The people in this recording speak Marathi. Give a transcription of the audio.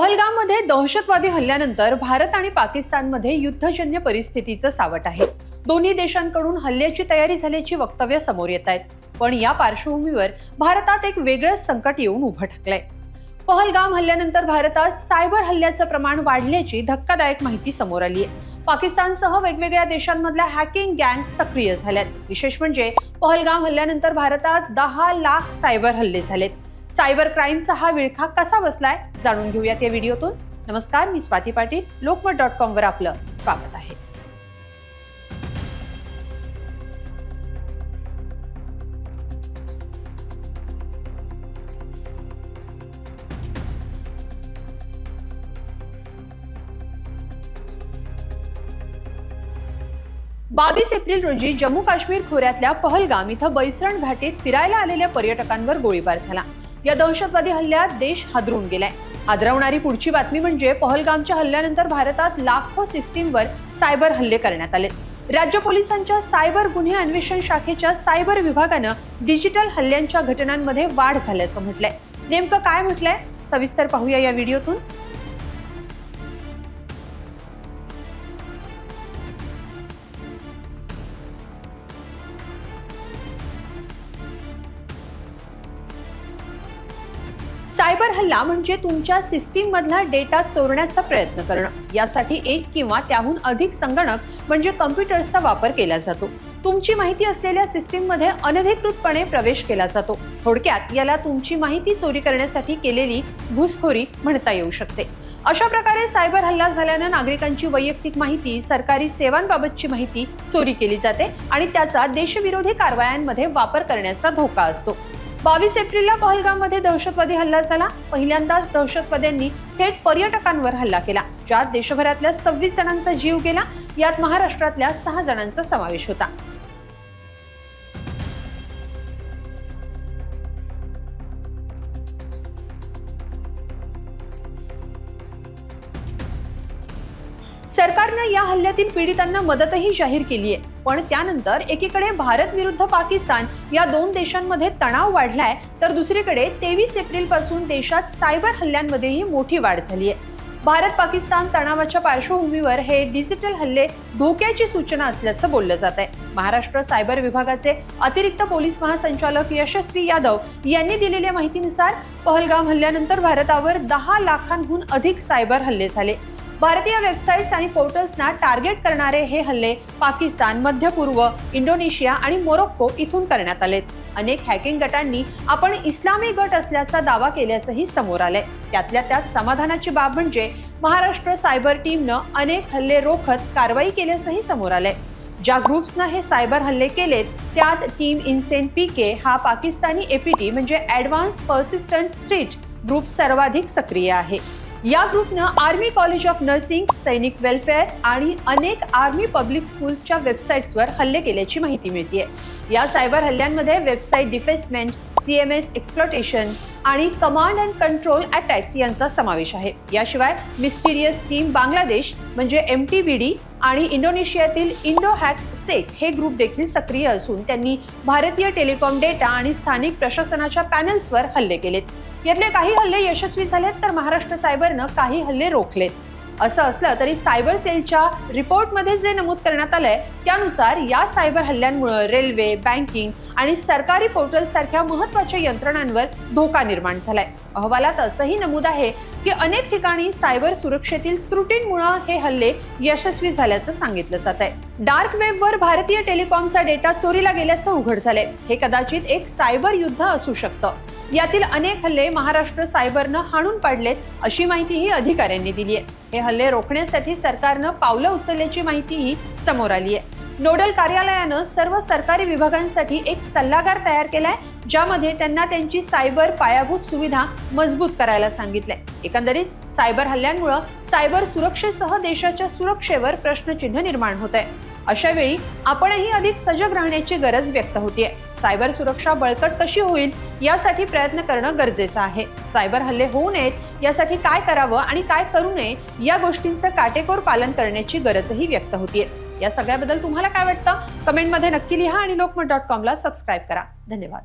पहलगाममध्ये दहशतवादी हल्ल्यानंतर भारत आणि पाकिस्तानमध्ये युद्धजन्य परिस्थितीचं सावट आहे. दोन्ही देशांकडून हल्ल्याची तयारी झाल्याची वक्तव्य समोर येत आहेत. पण या पार्श्वभूमीवर भारतात एक वेगळंच संकट येऊन उभं ठाकलंय. पहलगाम हल्ल्यानंतर भारतात सायबर हल्ल्याचं प्रमाण वाढल्याची धक्कादायक माहिती समोर आली आहे पाकिस्तानसह वेगवेगळ्या देशांमधल्या हॅकिंग गँग सक्रिय झाल्यात. विशेष म्हणजे पहलगाम हल्ल्यानंतर भारतात दहा लाख सायबर हल्ले झालेत. सायबर क्राईमचा हा विळखा कसा बसलाय जाणून घेऊयात या व्हिडिओतून. नमस्कार मी स्वाती पाटील लोकमत डॉट कॉम वर आपलं स्वागत आहे. बावीस एप्रिल रोजी जम्मू काश्मीर खोऱ्यातल्या पहलगाम इथं बैसरण घाटीत फिरायला आलेल्या पर्यटकांवर गोळीबार झाला. या दहशतवादी हल्ल्यात देश हादरून गेलाय. हादरवणारी पुढची बातमी म्हणजे पहलगामच्या हल्ल्यानंतर भारतात लाखो सिस्टीमवर सायबर हल्ले करण्यात आले राज्य पोलिसांच्या सायबर गुन्हे अन्वेषण शाखेच्या सायबर विभागानं डिजिटल हल्ल्यांच्या घटनांमध्ये वाढ झाल्याचं म्हटलंय. नेमकं काय म्हटलंय? सविस्तर पाहूया या व्हिडिओतून. सायबर हल्ला म्हणजे तुमच्या सिस्टीम मधला डेटा चोरण्याचा प्रयत्न करणं. यासाठी एक किंवा त्याहून अधिक संगणक म्हणजे कम्प्युटर्सचा वापर केला जातो. तुमची माहिती असलेल्या सिस्टीममध्ये अनधिकृतपणे प्रवेश केला जातो. थोडक्यात याला तुमची माहिती चोरी करण्यासाठी केलेली घुसखोरी म्हणता येऊ शकते. अशा प्रकारे सायबर हल्ला झाल्यानं नागरिकांची वैयक्तिक माहिती सरकारी सेवांबाबतची माहिती चोरी केली जाते आणि त्याचा देशविरोधी कारवायांमध्ये वापर करण्याचा धोका असतो. बावीस एप्रिलला पहलगाममध्ये दहशतवादी हल्ला झाला. पहिल्यांदाच दहशतवाद्यांनी थेट पर्यटकांवर हल्ला केला. ज्यात देशभरातल्या सव्वीस जणांचा जीव गेला. यात महाराष्ट्रातल्या सहा जणांचा समावेश होता. सरकारनं या हल्ल्यातील पीडितांना मदतही जाहीर केली आहे पण त्यानंतर एकीकडे भारत विरुद्ध पाकिस्तान या दोन देशांमध्ये तणाव वाढलाय तर दुसरीकडे तेवीस एप्रिलपासून देशात सायबर हल्ल्यांमध्येही मोठी वाढ झाली आहे. भारत पाकिस्तान तणावाच्या पार्श्वभूमीवर हे डिजिटल हल्ले धोक्याची सूचना असल्याचं बोललं जात आहे. महाराष्ट्र सायबर विभागाचे अतिरिक्त पोलीस महासंचालक यशस्वी यादव यांनी दिलेल्या माहितीनुसार पहलगाम हल्ल्यानंतर भारतावर दहा लाखांहून अधिक सायबर हल्ले झाले. भारतीय वेबसाईट्स आणि पोर्टल्सना टार्गेट करणारे हे हल्ले पाकिस्तान मध्य पूर्व इंडोनेशिया आणि मोरोक्को इथून करण्यात आलेत. अनेक हॅकिंग गटांनी आपण इस्लामी गट असल्याचा दावा केल्याचंही समोर आलंय. त्यातल्या त्यात समाधानाची बाब म्हणजे महाराष्ट्र सायबर टीमनं अनेक हल्ले रोखत कारवाई केल्याचंही समोर आलंय. ज्या ग्रुप्सनं हे सायबर हल्ले केलेत त्यात टीम इन्सेन पीके हा पाकिस्तानी एपीटी म्हणजे ऍडव्हान्स पर्सिस्टंट थ्रीट ग्रुप सर्वाधिक सक्रिय आहे. या ग्रुपनं आर्मी कॉलेज ऑफ नर्सिंग सैनिक वेलफेअर आणि अनेक आर्मी पब्लिक स्कूल्सच्या वेबसाईट्सवर हल्ले केल्याची माहिती मिळते या सायबर हल्ल्यांमध्ये website defacement C M S exploitation आणि कमांड अँड कंट्रोल अटॅक्स यांचा समावेश आहे. याशिवाय मिस्टिरियस टीम बांगलादेश म्हणजे एम टी बी डी आणि इंडोनेशियातील इंडो हॅक्स सेक हे ग्रुप देखील सक्रिय असून त्यांनी भारतीय टेलिकॉम डेटा आणि स्थानिक प्रशासनाच्या पॅनल्सवर हल्ले केलेत. यातले काही हल्ले यशस्वी झालेत तर महाराष्ट्र सायबरनं काही हल्ले रोखलेत. असं असलं तरी सायबर सेलच्या रिपोर्टमध्ये जे नमूद करण्यात आलंय त्यानुसार या सायबर हल्ल्यांमुळे रेल्वे बँकिंग आणि सरकारी पोर्टल सारख्या महत्त्वाच्या यंत्रणांवर धोका निर्माण झालाय. अहवालात असंही नमूद आहे की अनेक ठिकाणी सायबर सुरक्षेतील त्रुटींमुळे हे हल्ले यशस्वी झाल्याचं सांगितलं जात आहे डार्क वेबवर भारतीय टेलिकॉमचा डेटा चोरीला गेल्याचं उघड झालंय. हे कदाचित एक सायबर युद्ध असू शकतं. यातील अनेक हल्ले महाराष्ट्र सायबरनं हाणून पाडलेत अशी माहितीही अधिकाऱ्यांनी दिली आहे. हे हल्ले रोखण्यासाठी सरकारनं पावलं उचलल्याची माहितीही समोर आली आहे. नोडल कार्यालयानं सर्व सरकारी विभागांसाठी एक सल्लागार तयार केलाय ज्यामध्ये त्यांना त्यांची सायबर पायाभूत सुविधा मजबूत करायला सांगितलंय. एकंदरीत सायबर हल्ल्यांमुळे सायबर सुरक्षेसह देशाच्या सुरक्षेवर प्रश्नचिन्ह निर्माण होत आहे अशा वेळी आपणही अधिक सजग राहण्याची गरज व्यक्त होतीये. सायबर सुरक्षा बळकट कशी होईल यासाठी प्रयत्न करणं गरजेचं आहे. सायबर हल्ले होऊ नयेत यासाठी काय करावं आणि काय करू नये या गोष्टींचं काटेकोर पालन करण्याची गरजही व्यक्त होतीये. या सगळ्याबद्दल तुम्हाला काय वाटतं? कमेंटमध्ये नक्की लिहा आणि लोकमत डॉट कॉमला सबस्क्राईब करा. धन्यवाद.